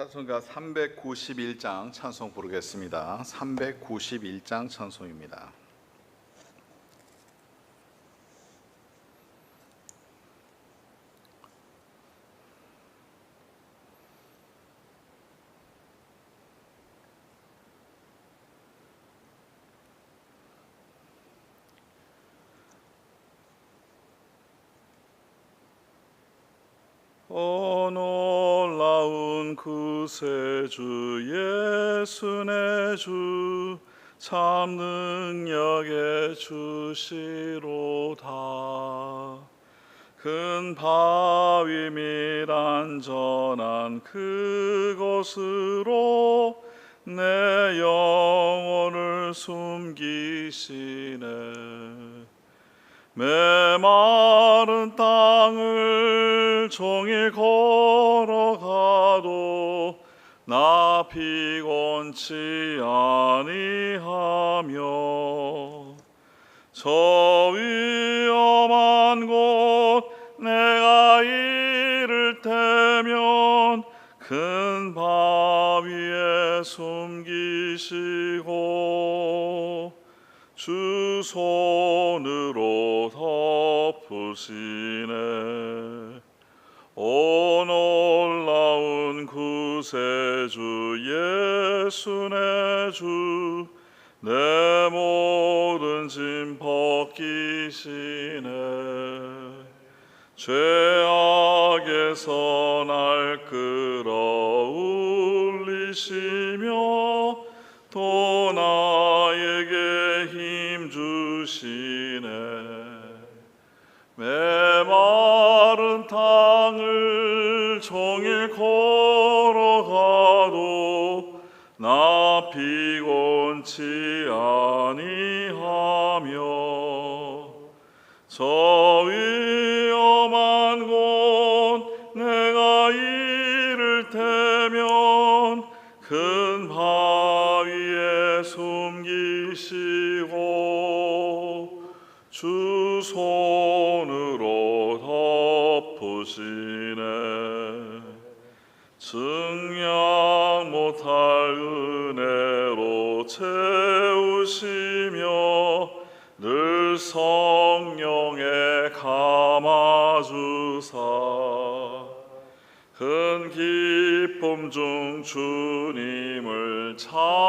찬송가 391장 찬송 부르겠습니다. 391장 찬송입니다. 구세주 예수 내주 참 능력의 주시로다. 큰 바위 및 안전한 그곳으로 내 영혼을 숨기시네. 메마른 땅을 종일 걸어가도 나 피곤치 아니하며 저 위험한 곳 내가 이를 때면 큰 바위에 숨기시고 주 손으로 덮으시네. 오 놀라운 구세주 예수 내 주 내 모든 짐 벗기시네. 죄악에서 날 끌어올리시며 또 나에게 힘 주시네. 메마른 땅을 종일 걸어가도 나 피곤치 아니하며 저 위험한 곳 내가 이를 때면 큰 바위에 숨기시고 주 손으 채우시며 늘 성령에 감아주사. 큰 기쁨 중 주님을 찬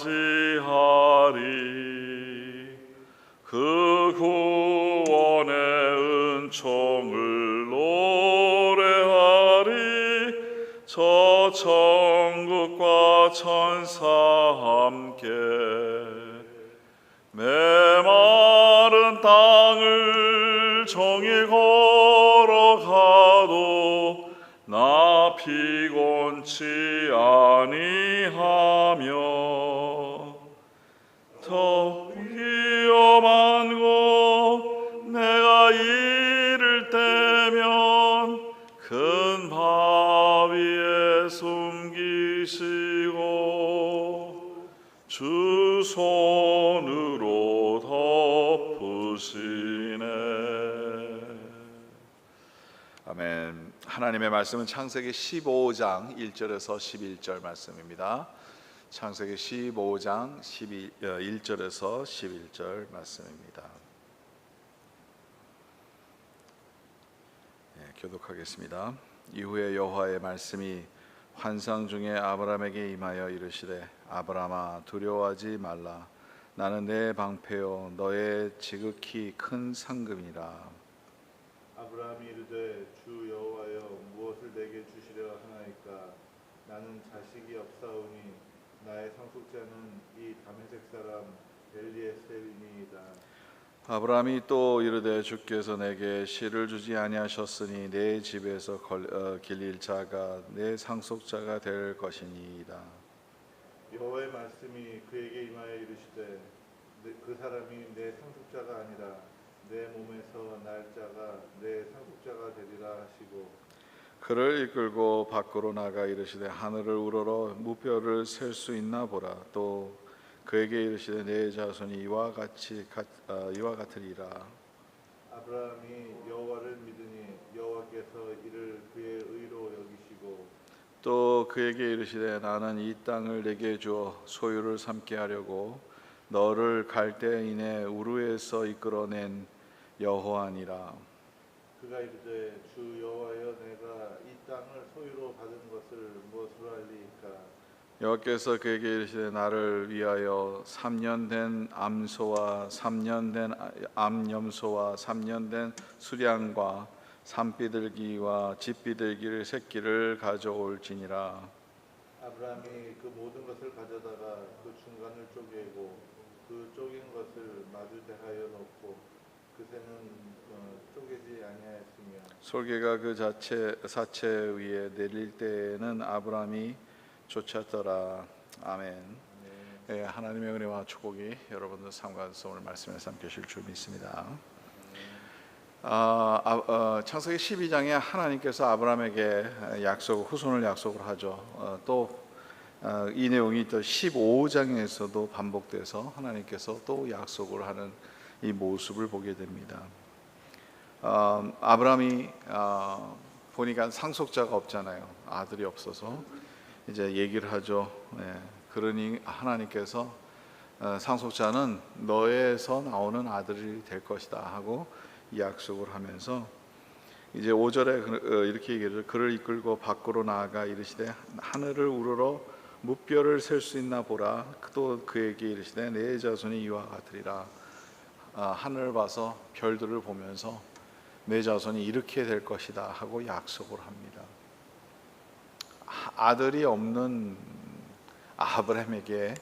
맞이하리. 그 구원의 은총을 노래하리. 저 천국과 천사 함께 메마른 땅을 종일 걸어가도 나 피곤치 아니하며 하나님의 말씀은 창세기 15장 1절에서 11절 말씀입니다. 창세기 15장 12, 1절에서 11절 말씀입니다. 네, 교독하겠습니다. 이후에 여호와의 말씀이 환상 중에 아브라함에게 임하여 이르시되 아브라함아 두려워하지 말라 나는 내 방패요 너의 지극히 큰 상급이라 아브라함이 이르되 주 무엇을 내게 주시려 하나이까? 나는 자식이 없사오니 나의 상속자는 이 다메섹 사람 엘리에셀이니이다. 아브라함이 또 이르되 주께서 내게 씨를 주지 아니하셨으니 내 집에서 걸, 어, 길릴 자가 내 상속자가 될 것이니이다. 여호와의 말씀이 그에게 임하여 이르시되 내- 그 사람이 내 상속자가 아니라 내 몸에서 날 자가 내 상속자가 되리라 하시고 그를 이끌고 밖으로 나가 이르시되 하늘을 우러러 무뼈를 셀 수 있나 보라. 또 그에게 이르시되 내 자손이 이와 같이 같, 어, 이와 같으리라. 아브라함이 여호와를 믿으니 여호와께서 이를 그의 의로 여기시고 또 그에게 이르시되 나는 이 땅을 내게 주어 소유를 삼게 하려고 너를 갈대인의 우르에서 이끌어낸 여호와니라 그가 이르되 주 여호와여 내가 이 땅을 소유로 받은 것을 무엇으로 알리이까? 여호와께서 그에게 이르시되 나를 위하여 3년 된 암소와 3년 된 암염소와 3년 된 수량과 산비둘기와 집비둘기를 새끼를 가져올지니라. 아브라함이 그 모든 것을 가져다가 그 중간을 쪼개고 그 쪼갠 것을 마주 대하여 놓고 어, 솔개가 그 자체 사체 위에 내릴 때에는 아브라함이 쫓았더라 아멘. 네. 예, 하나님의 은혜와 축복이 여러분들 삶가서 오늘 말씀에 삼키실 줄 믿습니다. 아, 아, 어, 창세기 12장에 하나님께서 아브라함에게 약속, 후손을 약속을 하죠. 어, 또이 내용이 또 15장에서도 반복돼서 하나님께서 또 약속을 하는 이 모습을 보게 됩니다. 어, 아브라함이 어, 보니까 상속자가 없잖아요. 아들이 없어서 이제 얘기를 하죠. 예, 그러니 하나님께서 어, 상속자는 너에서 나오는 아들이 될 것이다 하고 이 약속을 하면서 이제 5절에 이렇게 얘기를 그를 이끌고 밖으로 나아가 이르시되 하늘을 우러러 무뼈를 셀 수 있나 보라 또 그에게 이르시되 내 자손이 이와 같으리라 아, 하늘을 봐서 별들을 보면서 내 자손이 이렇게 될 것이다 하고 약속을 합니다. 아- 아들이 없는 아브라함에게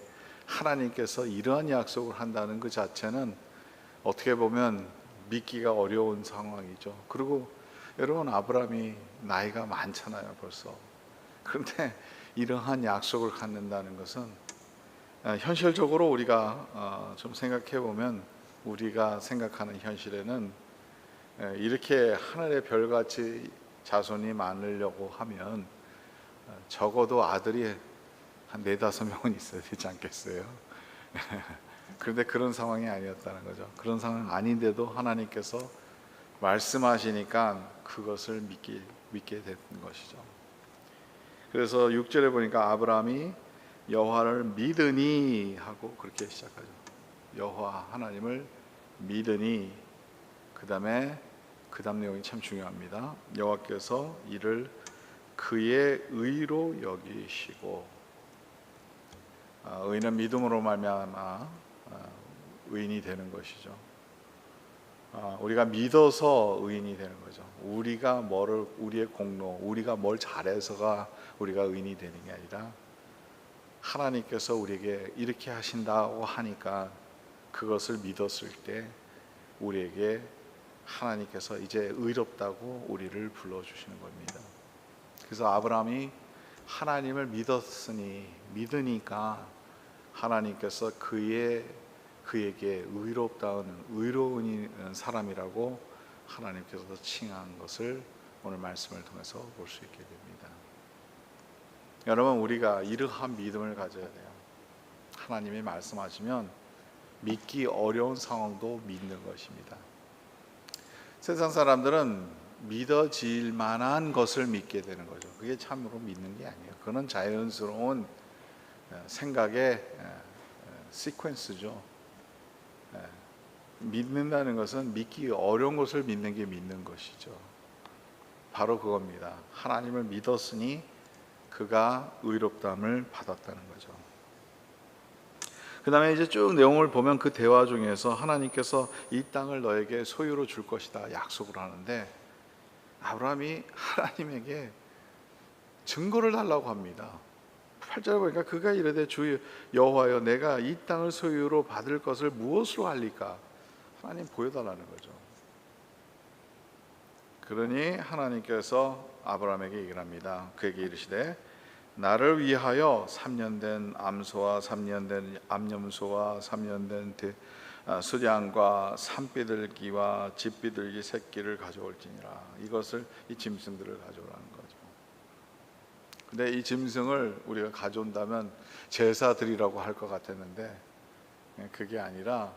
하나님께서 이러한 약속을 한다는 그 자체는 어떻게 보면 믿기가 어려운 상황이죠. 그리고 여러분 아브라함이 나이가 많잖아요, 벌써. 그런데 이러한 약속을 갖는다는 것은 어, 현실적으로 우리가 어, 좀 생각해 보면 우리가 생각하는 현실에는 에, 이렇게 하늘의 별같이 자손이 많으려고 하면 어, 적어도 아들이 한 네다섯 명은 있어야 되지 않겠어요? 그런데 그런 상황이 아니었다는 거죠. 그런 상황 아닌데도 하나님께서 말씀하시니까 그것을 믿기, 믿게 된 것이죠. 그래서 6절에 보니까 아브라함이 여호와를 믿으니 하고 그렇게 시작하죠. 여호와 하나님을 믿으니 그 다음에 그 다음 내용이 참 중요합니다. 여호와께서 이를 그의 의로 여기시고 아, 의는 믿음으로 말미암아 아, 의인이 되는 것이죠. 아, 우리가 믿어서 의인이 되는 거죠. 우리가 뭐를 우리의 공로, 우리가 뭘 잘해서가 우리가 의인이 되는 게 아니라 하나님께서 우리에게 이렇게 하신다고 하니까 그것을 믿었을 때 우리에게 하나님께서 이제 의롭다고 우리를 불러 주시는 겁니다. 그래서 아브라함이 하나님을 믿었으니 믿으니까 하나님께서 그의 그에게 의롭다는 의로운 사람이라고 하나님께서 칭한 것을 오늘 말씀을 통해서 볼 수 있게 됩니다. 여러분 우리가 이러한 믿음을 가져야 돼요. 하나님이 말씀하시면 믿기 어려운 상황도 믿는 것입니다. 세상 사람들은 믿어질 만한 것을 믿게 되는 거죠. 그게 참으로 믿는 게 아니에요. 그는 자연스러운 어, 생각의 어, 어, 시퀀스죠. 예. 믿는다는 것은 믿기 어려운 것을 믿는 게 믿는 것이죠. 바로 그겁니다. 하나님을 믿었으니 그가 의롭담을 받았다는 거죠. 그 다음에 이제 쭉 내용을 보면 그 대화 중에서 하나님께서 이 땅을 너에게 소유로 줄 것이다 약속을 하는데 아브라함이 하나님에게 증거를 달라고 합니다. 8절에 보니까 그가 이르되 주 여호와여 내가 이 땅을 소유로 받을 것을 무엇으로 알리까? 하나님 보여달라는 거죠. 그러니 하나님께서 아브라함에게 얘기를 합니다. 그에게 이르시되 나를 위하여 3년 된 암소와 3년 된 암염소와 3년 된 대- 아, 수량과 산비둘기와 집비둘기 새끼를 가져올지니라 이것을 이 짐승들을 가져오라는 거죠. 근데 이 짐승을 우리가 가져온다면 제사 드리라고 할 것 같았는데 그게 아니라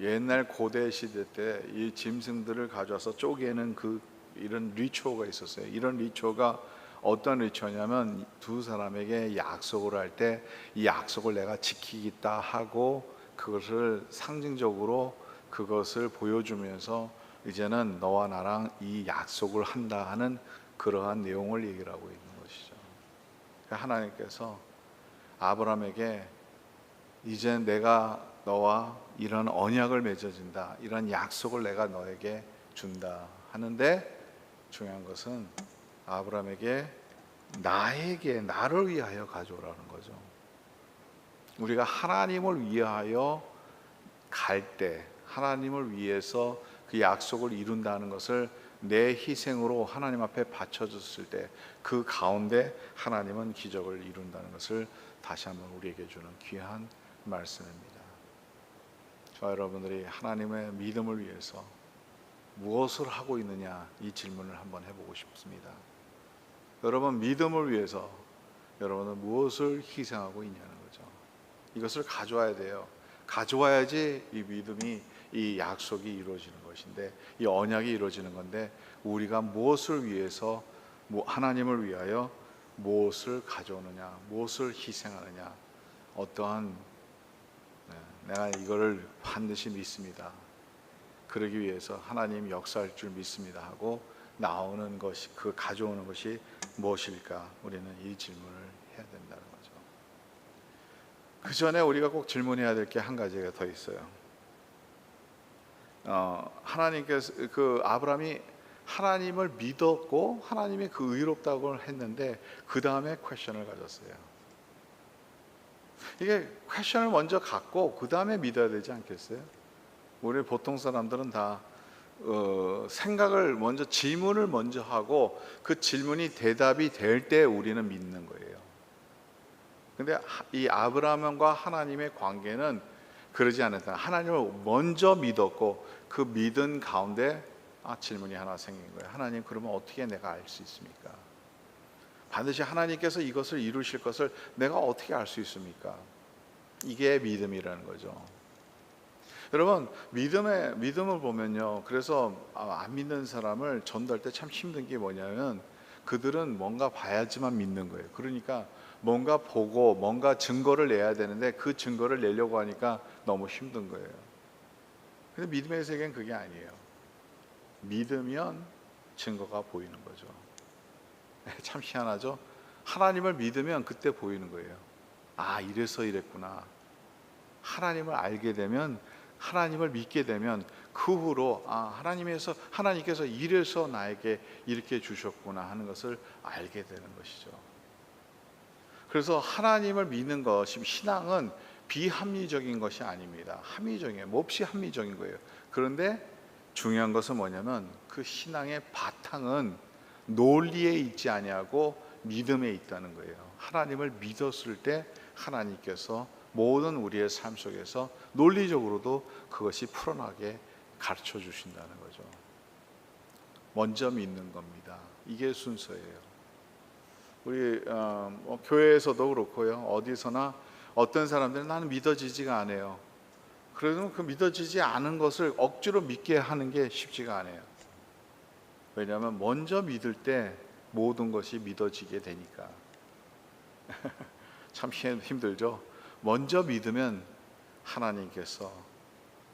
옛날 고대 시대 때 이 짐승들을 가져와서 쪼개는 그 이런 리초가 있었어요. 이런 리초가 어떤 리초냐면 두 사람에게 약속을 할 때 이 약속을 내가 지키겠다 하고 그것을 상징적으로 그것을 보여주면서 이제는 너와 나랑 이 약속을 한다 하는 그러한 내용을 얘기를 하고 있는 것이죠. 하나님께서 아브라함에게 이제 내가 너와 이런 언약을 맺어진다. 이런 약속을 내가 너에게 준다 하는데 중요한 것은 아브라함에게 나에게 나를 위하여 가져오라는 거죠. 우리가 하나님을 위하여 갈 때 하나님을 위해서 그 약속을 이룬다는 것을 내 희생으로 하나님 앞에 바쳐줬을 때 그 가운데 하나님은 기적을 이룬다는 것을 다시 한번 우리에게 주는 귀한 말씀입니다. 저 여러분들이 하나님의 믿음을 위해서 무엇을 하고 있느냐 이 질문을 한번 해보고 싶습니다. 여러분 믿음을 위해서 여러분은 무엇을 희생하고 있냐는 거죠. 이것을 가져와야 돼요. 가져와야지 이 믿음이 이 약속이 이루어지는 것인데 이 언약이 이루어지는 건데 우리가 무엇을 위해서 뭐 하나님을 위하여 무엇을 가져오느냐, 무엇을 희생하느냐, 어떠한 네, 내가 이거를 반드시 믿습니다. 그러기 위해서 하나님 역사할 줄 믿습니다 하고 나오는 것이 그 가져오는 것이 무엇일까? 우리는 이 질문을 해야 된다는 거죠. 그 전에 우리가 꼭 질문해야 될 게 한 가지가 더 있어요. 어, 하나님께서 그 아브라함이 하나님을 믿었고 하나님이 그 의롭다고 했는데 그 다음에 퀘션을 가졌어요. 이게 퀘션을 먼저 갖고 그 다음에 믿어야 되지 않겠어요? 우리 보통 사람들은 다 어, 생각을 먼저 질문을 먼저 하고 그 질문이 대답이 될 때 우리는 믿는 거예요. 근데 하- 이 아브라함과 하나님의 관계는 그러지 않았다. 하나님을 먼저 믿었고 그 믿은 가운데 아 질문이 하나 생긴 거예요. 하나님 그러면 어떻게 내가 알 수 있습니까? 반드시 하나님께서 이것을 이루실 것을 내가 어떻게 알 수 있습니까? 이게 믿음이라는 거죠. 여러분 믿음의 믿음을 보면요. 그래서 아, 안 믿는 사람을 전도할 때 참 힘든 게 뭐냐면 그들은 뭔가 봐야지만 믿는 거예요. 그러니까 뭔가 보고 뭔가 증거를 내야 되는데 그 증거를 내려고 하니까 너무 힘든 거예요. 근데 믿음의 세계는 그게 아니에요. 믿으면 증거가 보이는 거죠. 참 희한하죠. 하나님을 믿으면 그때 보이는 거예요. 아 이래서 이랬구나. 하나님을 알게 되면 하나님을 믿게 되면 그 후로 아 하나님에서 하나님께서 이래서 나에게 이렇게 주셨구나 하는 것을 알게 되는 것이죠. 그래서 하나님을 믿는 것이 신앙은 비합리적인 것이 아닙니다. 합리적이에요. 몹시 합리적인 거예요. 그런데 중요한 것은 뭐냐면 그 신앙의 바탕은 논리에 있지 아니하고 믿음에 있다는 거예요. 하나님을 믿었을 때 하나님께서 모든 우리의 삶 속에서 논리적으로도 그것이 풀어나게 가르쳐 주신다는 거죠. 먼저 믿는 겁니다. 이게 순서예요. 우리 어, 뭐 교회에서도 그렇고요. 어디서나 어떤 사람들은 나는 믿어지지가 않아요. 그래도 그 믿어지지 않은 것을 억지로 믿게 하는 게 쉽지가 않아요. 왜냐하면 먼저 믿을 때 모든 것이 믿어지게 되니까. 참 힘- 힘들죠. 먼저 믿으면 하나님께서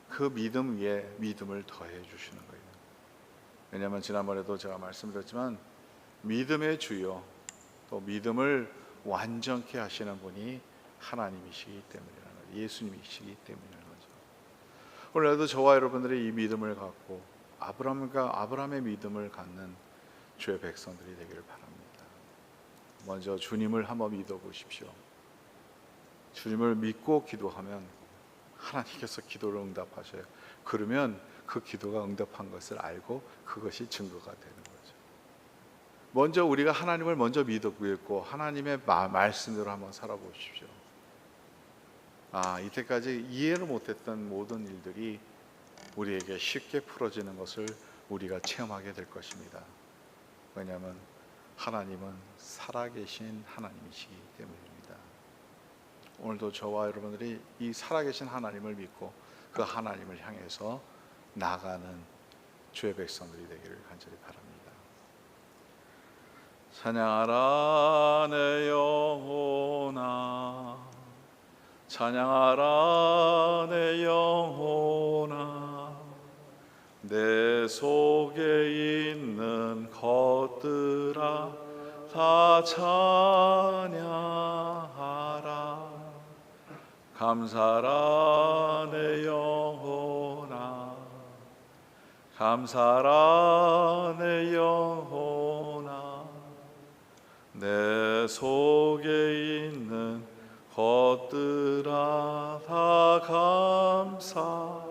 그 믿음 위에 믿음을 더해 주시는 거예요. 왜냐하면 지난번에도 제가 말씀드렸지만 믿음의 주요 또 믿음을 완전케 하시는 분이 하나님이시기 때문이라는 예수님이시기 때문인 거죠. 오늘도 저와 여러분들이 이 믿음을 갖고 아브라함과 아브라함의 믿음을 갖는 주의 백성들이 되기를 바랍니다. 먼저 주님을 한번 믿어 보십시오. 주님을 믿고 기도하면 하나님께서 기도를 응답하셔요. 그러면 그 기도가 응답한 것을 알고 그것이 증거가 되는 거죠. 먼저 우리가 하나님을 먼저 믿고 있고 하나님의 마- 말씀대로 한번 살아보십시오. 아 이때까지 이해를 못했던 모든 일들이 우리에게 쉽게 풀어지는 것을 우리가 체험하게 될 것입니다. 왜냐하면 하나님은 살아계신 하나님이시기 때문입니다. 오늘도 저와 여러분들이 이 살아계신 하나님을 믿고 그 하나님을 향해서 나가는 주의 백성들이 되기를 간절히 바랍니다. 찬양하라 내 영혼아. 찬양하라 내 영혼아. 내 속에 있는 것들아 다 찬양하라 감사라 내 영혼아. 감사라 내 영혼아. 내 속에 있는 것들아 다 감사